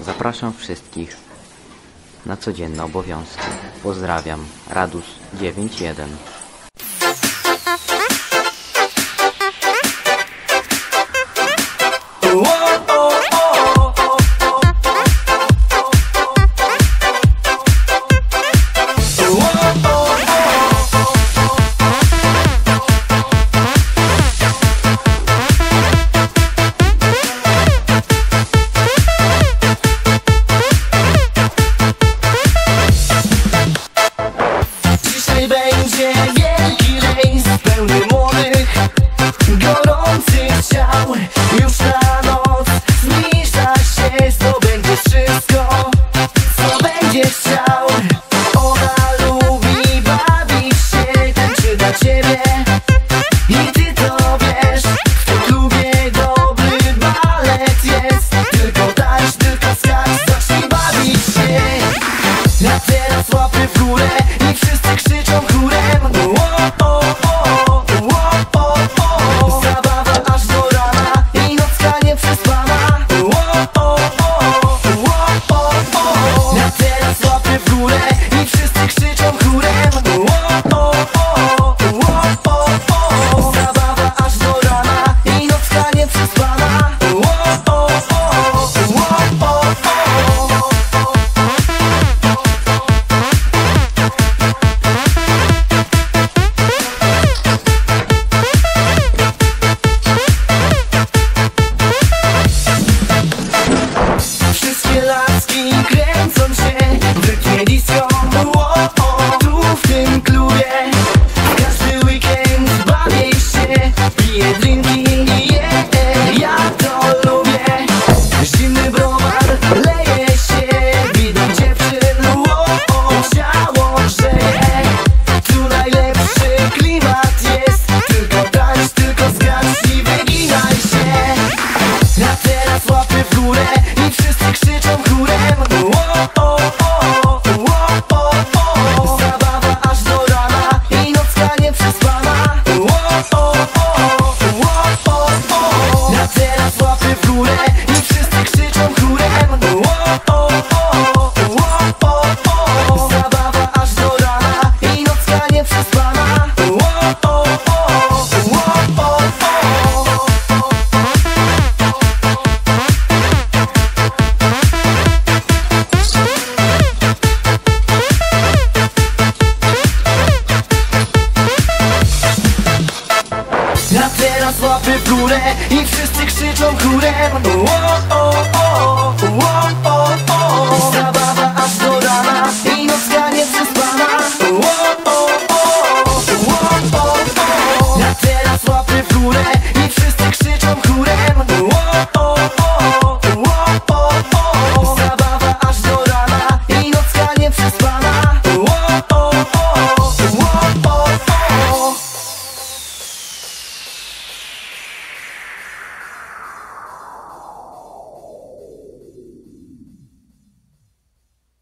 Zapraszam wszystkich na codzienne obowiązki. Pozdrawiam. Radus 91 gorących ciał Już na noc zmniejsza się To będzie wszystko, co będzie chciał. Ona lubi bawić się, tańczy dla ciebie. laski kręcą się w rytmie disco Tu w tym klubie. złapy w górę I wszyscy krzyczą chórem o, o, o.